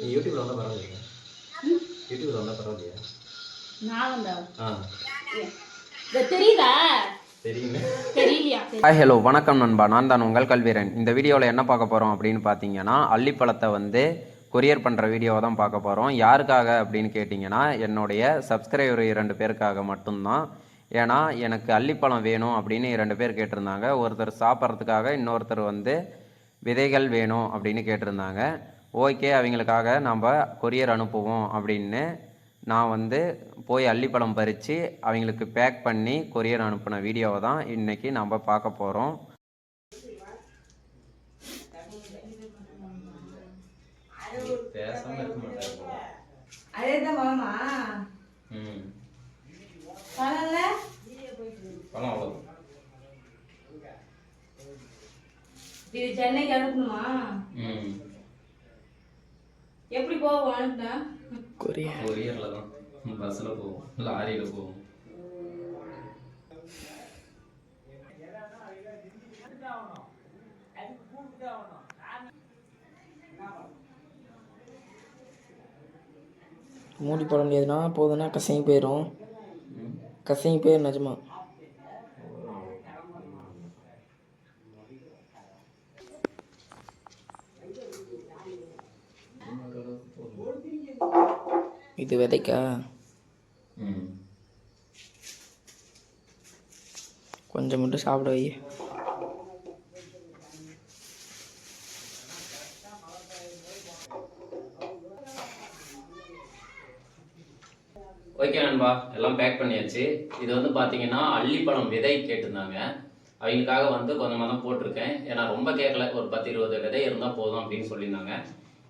நீ யூடியூப்ல வந்தால் பரவாயில்லையா? யூடியூப்ல வந்தால் பரவாயில்லையா? நான் வந்தா ஆ. இது தெரியுதா தெரியுங்க தெரியலையா? ஹாய் ஹலோ வணக்கம் நண்பா. நான் தான் உங்கள் கல்வீரன். இந்த வீடியோவில் என்ன பார்க்க போகிறோம் அப்படின்னு பார்த்தீங்கன்னா அள்ளிப்பழத்தை வந்து கொரியர் பண்ணுற வீடியோவை தான் பார்க்க போகிறோம் யாருக்காக அப்படின்னு கேட்டிங்கன்னா என்னுடைய சப்ஸ்கிரைபர் இரண்டு பேருக்காக மட்டும்தான். ஏன்னா எனக்கு அள்ளிப்பழம் வேணும் அப்படின்னு இரண்டு பேர் கேட்டிருந்தாங்க. ஒருத்தர் சாப்பிட்றதுக்காக இன்னொருத்தர் வந்து விதைகள் வேணும் அப்படின்னு கேட்டிருந்தாங்க. ஓகே அவங்களுக்காக நம்ம கொரியர் அனுப்புவோம் அப்படின்னு நான் வந்து போய் அள்ளிப்பழம் பறித்து அவங்களுக்கு பேக் பண்ணி கொரியர் அனுப்பின வீடியோவை தான் இன்றைக்கி நம்ம பார்க்க போகிறோம் இது சென்னைக்கு அனுப்பணுமா? எப்படி போவோம் அனுப்புனா கொரியரில் தான். பஸ்ஸில் போவோம். லாரியில் போவோம். மூடி போட முடியாதுன்னா போதுன்னா கசங்கி போயிடும் கசங்கி போயிடும் நிஜமா. இது விதைக்கா? கொஞ்சம் மட்டும் சாப்பிட வை. ஓகே நண்பா எல்லாம் பேக் பண்ணியாச்சு. இது வந்து பார்த்தீங்கன்னா அள்ளிப்பழம் விதை கேட்டிருந்தாங்க. அவங்களுக்காக வந்து கொஞ்சமாக தான் போட்டிருக்கேன். ஏன்னா ரொம்ப கேட்கல ஒரு பத்து இருபது விதை இருந்தால் போதும் அப்படின்னு சொல்லியிருந்தாங்க.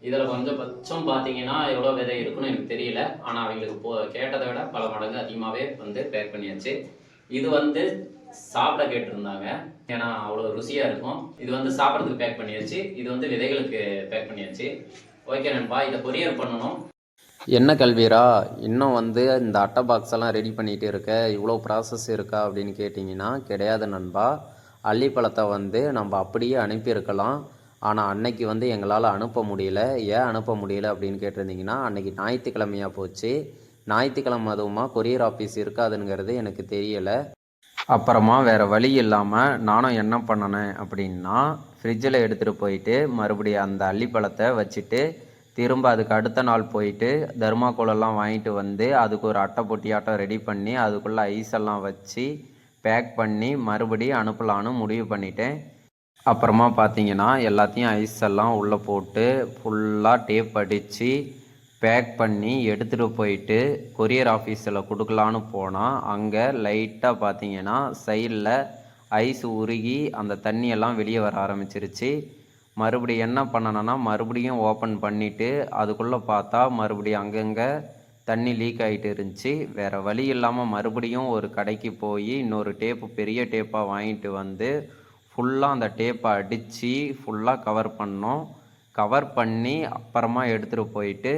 இதில் கொஞ்சம் பட்சம் பார்த்தீங்கன்னா எவ்வளோ விதை இருக்குன்னு எனக்கு தெரியல. ஆனால் அவங்களுக்கு போ கேட்டதை விட பல மடங்கு அதிகமாகவே வந்து பேக் பண்ணியாச்சு. இது வந்து சாப்பிட கேட்டிருந்தாங்க. ஏன்னா அவ்வளோ ருசியாக இருக்கும். இது வந்து சாப்பிட்றதுக்கு பேக் பண்ணியாச்சு. இது வந்து விதைகளுக்கு பேக் பண்ணியாச்சு. ஓகே நண்பா இதை கொரியர் பண்ணணும். என்ன கல்வீரா? இன்னும் வந்து இந்த அட்டை பாக்ஸ் எல்லாம் ரெடி பண்ணிகிட்டு இருக்க. இவ்வளோ ப்ராசஸ் இருக்கா அப்படின்னு கேட்டிங்கன்னா கிடையாது நண்பா. அள்ளிப்பழத்தை வந்து நம்ம அப்படியே அனுப்பியிருக்கலாம். ஆனால் அன்னைக்கு வந்து எங்களால் அனுப்ப முடியல. ஏன் அனுப்ப முடியல அப்படின்னு கேட்டிருந்தீங்கன்னா அன்னைக்கு ஞாயிற்றுக்கிழமையாக போச்சு. ஞாயிற்றுக்கிழமை அதுவுமா கொரியர் ஆஃபீஸ் இருக்காதுங்கிறது எனக்கு தெரியலை. அப்புறமா வேறு வழி இல்லாமல் நானும் என்ன பண்ணினேன் அப்படின்னா ஃப்ரிட்ஜில் எடுத்துகிட்டு போயிட்டு மறுபடியும் அந்த அள்ளிப்பழத்தை வச்சுட்டு திரும்ப அதுக்கு அடுத்த நாள் போயிட்டு தர்மாக்கோலெல்லாம் வாங்கிட்டு வந்து அதுக்கு ஒரு அட்டை பொட்டியாட்டம் ரெடி பண்ணி அதுக்குள்ளே ஐஸ் எல்லாம் வச்சு பேக் பண்ணி மறுபடியும் அனுப்பலான்னு முடிவு பண்ணிட்டேன். அப்புறமா பார்த்தீங்கன்னா எல்லாத்தையும் ஐஸ் எல்லாம் உள்ளே போட்டு ஃபுல்லாக டேப் அடித்து பேக் பண்ணி எடுத்துகிட்டு போயிட்டு கொரியர் ஆஃபீஸில் கொடுக்கலான்னு போனால் அங்கே லைட்டாக பார்த்தீங்கன்னா சைடில் ஐஸ் உருகி அந்த தண்ணியெல்லாம் வெளியே வர ஆரம்பிச்சிருச்சு. மறுபடியும் என்ன பண்ணணும்னா மறுபடியும் ஓப்பன் பண்ணிவிட்டு அதுக்குள்ளே பார்த்தா மறுபடியும் அங்கங்கே தண்ணி லீக் ஆகிட்டு இருந்துச்சு. வேறு வழி இல்லாமல் மறுபடியும் ஒரு கடைக்கு போய் இன்னொரு டேப்பு பெரிய டேப்பாக வாங்கிட்டு வந்து ஃபுல்லாக அந்த டேப்பை அடித்து ஃபுல்லாக கவர் பண்ணோம். கவர் பண்ணி அப்புறமா எடுத்துகிட்டு போயிட்டு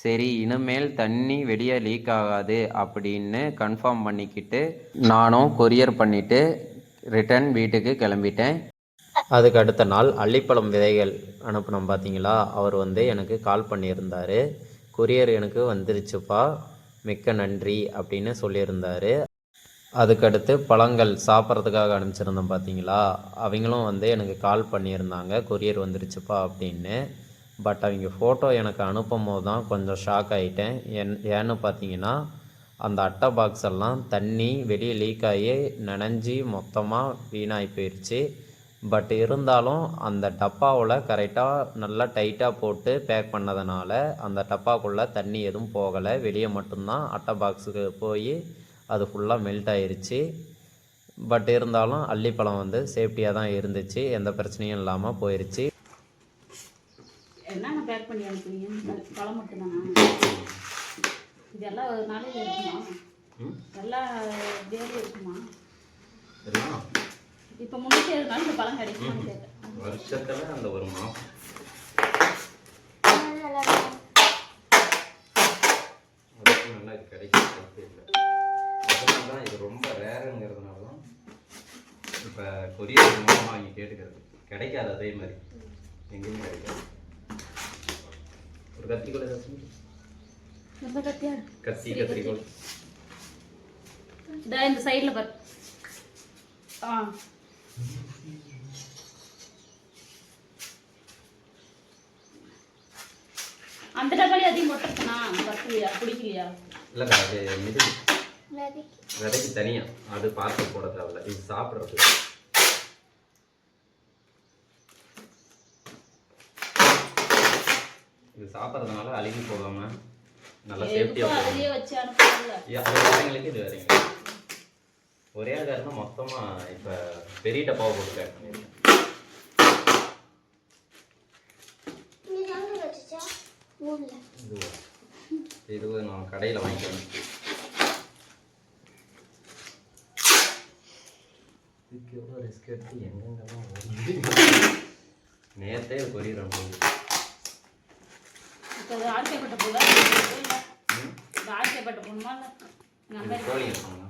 சரி இனிமேல் தண்ணி வெளியே லீக் ஆகாது அப்படின்னு கன்ஃபார்ம் பண்ணிக்கிட்டு நானும் கொரியர் பண்ணிவிட்டு ரிட்டர்ன் வீட்டுக்கு கிளம்பிட்டேன். அதுக்கு அடுத்த நாள் அள்ளிப்பழம் விதைகள் அனுப்பினோம் பார்த்தீங்களா அவர் வந்து எனக்கு கால் பண்ணியிருந்தார். கொரியர் எனக்கு வந்துருச்சுப்பா. மிக்க நன்றி அப்படின்னு சொல்லியிருந்தார். அதுக்கடுத்து பழங்கள் சாப்பிட்றதுக்காக அனுப்பிச்சிருந்தோம் பார்த்தீங்களா? அவங்களும் வந்து எனக்கு கால் பண்ணியிருந்தாங்க. கொரியர் வந்துருச்சுப்பா அப்படின்னு. பட் அவங்க ஃபோட்டோ எனக்கு அனுப்பும் போது தான் கொஞ்சம் ஷாக் ஆகிட்டேன் என் ஏன்னு பார்த்தீங்கன்னா அந்த அட்டை பாக்ஸ் எல்லாம் தண்ணி வெளியே லீக் ஆகி நனைஞ்சி மொத்தமாக வீணாகி போயிடுச்சு பட் இருந்தாலும் அந்த டப்பாவில் கரெக்டாக நல்லா டைட்டாக போட்டு பேக் பண்ணதுனால அந்த டப்பாக்குள்ளே தண்ணி எதுவும் போகலை. வெளியே மட்டும்தான் அட்டை பாக்ஸுக்கு போய் அது ஃபுல்லாக மெல்ட் ஆயிருச்சு. பட் இருந்தாலும் அள்ளிப்பழம் வந்து சேஃப்டியாக தான் இருந்துச்சு. எந்த பிரச்சனையும் இல்லாமல் போயிருச்சு. என்னென்ன பேக் பண்ணி அனுப்புனீங்க? பழம் மட்டும்தானா? இதெல்லாம் ஒரு நாளைக்கு இருக்குமா? ம்? எல்லாம் டெய்லி இருக்குமா? தெரியுமா இப்போ முன்னூற்றி ஏழு நாள் இந்த பழம் கிடைக்குமான்னு கேட்டேன். வருஷத்துல அந்த ஒரு மாதம். நல்லா கிடைக்கும் இல்லை அதனால தான் இது ரொம்ப ரேருங்கிறதுனால தான் இப்போ கொரியர் மூலமாக வாங்கி கேட்டுக்கிறது. கிடைக்காது அதே மாதிரி. எங்கேயுமே கிடைக்காது. ஒரு ரொம்ப கத்தியா கத்தி கத்திரிக்கோல் இந்த சைடில் பாரு. ஆ. அந்த டப்பாலே அதிகம் போட்டிருக்கனா பிடிக்கலையா? இல்லைக்கா அது இது விதைக்கு தனியா. அது பார்த்து போட தேவையில்ல. இது சாப்பிட்றது. இது சாப்பிட்றதுனால அழுகி போகாம நல்லா சேஃப்டியாக போகும் அதுலயே வச்சு அனுப்பல அது வேறங்களுக்கு இது வேறங்க. ஒரே காரணம் மொத்தமா இப்ப பெரிய டப்பாவை போட்டு பேக் பண்ணிருக்கேன் இதுவா இது நான் கடையில் வாங்கிக்கிறேன் இதுக்கு எவ்வளோ ரிஸ்க் எடுத்து எங்கெங்கெல்லாம் ஓடுது நேற்றே கொரியர் அனுப்புது போகணுமா இல்லை கோழி இருக்காங்க.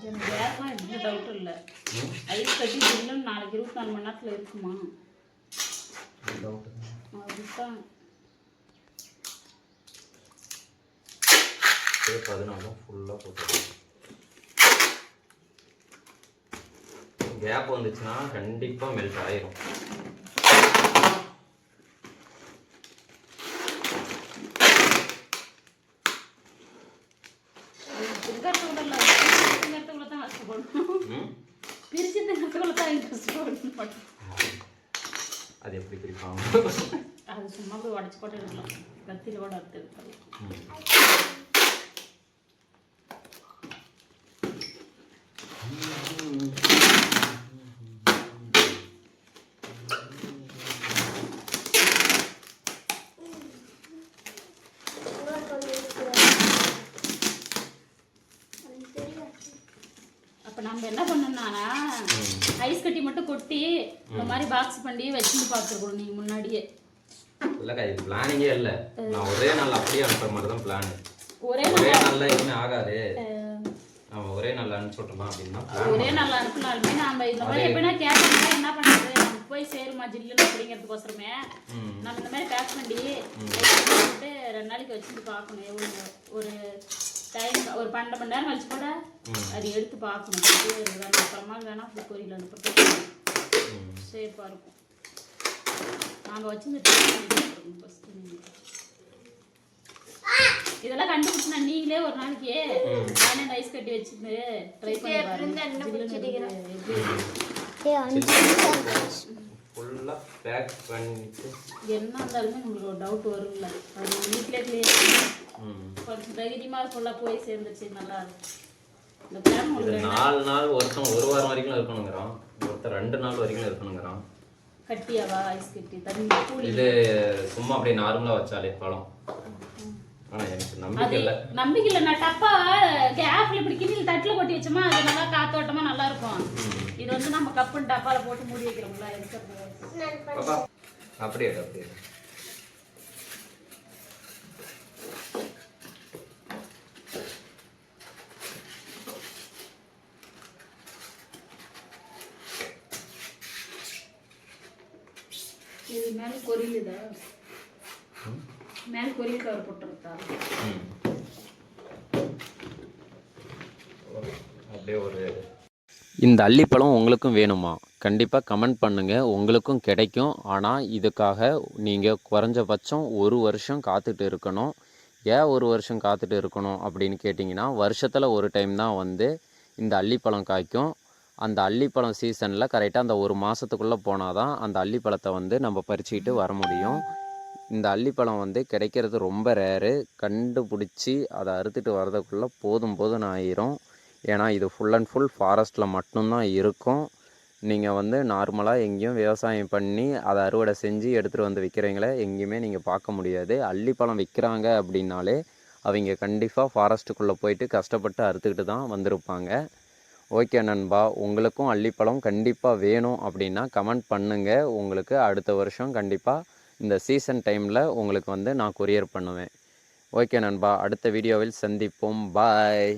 எனக்கு வேறலாம் எந்த டவுட்டும் இல்லை. ஐஸ் கட்டி ஜில்லுன்னு நாளைக்கு இருபத்தி நாலு மணி நேரத்தில் இருக்குமா? டேப் அதனால ஃபுல்லாக போட்டு கேப் வந்துச்சுன்னா கண்டிப்பாக மெல்ட் ஆயிரும். திருக்கட்டுக்குள்ள தான்? பிரிச்சு திருக்கட்டுக்குள்ள தான் இன்ட்ரெஸ்ட் போடணும் அது எப்படி பிரிப்பாங்க அது சும்மா போய் உடச்சி போட்டு எடுக்கலாம் கத்தியில் ஐஸ் கட்டி மட்டும் கொட்டி இந்த மாதிரி பாக்ஸ் பண்ணி வச்சுட்டு பார்த்துருக்கணும் நீங்கள் முன்னாடியே. இல்லைக்கா இது பிளானிங்கே இல்லை. நான் ஒரே நாள் அப்படியே அனுப்புற மாதிரி தான் பிளான் ஒரே ஒரே நாள்ல? எதுவுமே ஆகாது. நம்ம ஒரே நாள் அனுப்பிச்சு விட்டலாம் அப்படின்னா ஒரே நாள் அனுப்பினாலுமே நம்ம இந்த மாதிரி எப்படின்னா கேட்டோம்னா என்ன பண்ணுறது நமக்கு போய் சேருமா ஜில்லுன்னு அப்படிங்கிறதுக்கோசரமே. நம்ம இந்த மாதிரி பேக் பண்ணி ரெண்டு நாளைக்கு வச்சுட்டு பார்க்கணும். எவ்வளோ ஒரு டைம் ஒரு பன்னெண்டு மணி நேரம் கழிச்சு கூட அது எடுத்து பார்க்கணும். அப்புறமா வேணா அப்படி பொரியல் அனுப்புறது ம். சேஃபாக இருக்கும். நாங்கள் வச்சு ஃபஸ்ட்டு இதெல்லாம் கண்டுபிடிச்சுனா நீங்களே ஒரு நாளைக்கு நானே ஐஸ் கட்டி வச்சுட்டு ட்ரை பண்ணி பேக் பண்ணிட்டு என்ன இருந்தாலுமே நம்மளுக்கு ஒரு டவுட் வரும்ல. அது வீட்டிலே கிளியர். கொஞ்சம் தைரியமாக ஃபுல்லாக போய் சேர்ந்துச்சு நல்லா இந்த பிளான் இது உங்களுக்கு நாலு நாள் ஒருத்தன் ஒரு வாரம் வரைக்கும் இருக்கணுங்கிறான். ஒருத்தன் ரெண்டு நாள் வரைக்கும் இருக்கணுங்கிறான். கட்டியாவா? ஐஸ் கட்டி தண்ணி இது சும்மா அப்படியே நார்மலா வச்சாலே பழம் நம்பிக்கை அது இல்லை. நான் டப்பா கேப்ல இப்படி கிண்ணில் தட்டில் கொட்டி வச்சோமா அது நல்லா காத்தோட்டமா நல்லா இருக்கும். இது வந்து நம்ம கப்புன்னு டப்பால போட்டு மூடி வைக்கிறோம்ல இருக்கிறது அப்படியே அப்படியே. இது மேலே கொரியுதா? மேலே கொரியல் கவர் போட்டுருக்கா. அப்படியே ஒரு இந்த அள்ளிப்பழம் உங்களுக்கும் வேணுமா? கண்டிப்பாக கமெண்ட் பண்ணுங்கள் உங்களுக்கும் கிடைக்கும். ஆனால் இதுக்காக நீங்கள் குறைஞ்சபட்சம் ஒரு வருஷம் காத்துட்டு இருக்கணும். ஏன் ஒரு வருஷம் காத்துட்டு இருக்கணும் அப்படின்னு கேட்டிங்கன்னா வருஷத்தில் ஒரு டைம் தான் வந்து இந்த அள்ளிப்பழம் காய்க்கும். அந்த அள்ளிப்பழம் சீசனில் கரெக்டாக அந்த ஒரு மாதத்துக்குள்ளே போனால் தான் அந்த அள்ளிப்பழத்தை வந்து நம்ம பறிச்சுக்கிட்டு வர முடியும். இந்த அள்ளிப்பழம் வந்து கிடைக்கிறது ரொம்ப ரேரு கண்டுபிடிச்சி அதை அறுத்துட்டு வரதுக்குள்ளே போதும் போதும் ஆயிரும். ஏன்னா இது ஃபுல் அண்ட் ஃபுல் ஃபாரஸ்ட்டில் மட்டும்தான் இருக்கும். நீங்கள் வந்து நார்மலாக எங்கேயும் விவசாயம் பண்ணி அதை அறுவடை செஞ்சு எடுத்துகிட்டு வந்து விற்கிறவங்கள எங்கேயுமே நீங்கள் பார்க்க முடியாது. அள்ளிப்பழம் விற்கிறாங்க அப்படின்னாலே அவங்க கண்டிப்பாக ஃபாரஸ்ட்டுக்குள்ளே போயிட்டு கஷ்டப்பட்டு அறுத்துக்கிட்டு தான் வந்திருப்பாங்க. ஓகே நண்பா உங்களுக்கும் அள்ளிப்பழம் கண்டிப்பாக வேணும் அப்படின்னா கமெண்ட் பண்ணுங்கள் உங்களுக்கு அடுத்த வருஷம் கண்டிப்பாக இந்த சீசன் டைமில் உங்களுக்கு வந்து நான் கொரியர் பண்ணுவேன். ஓகே நண்பா அடுத்த வீடியோவில் சந்திப்போம். பாய்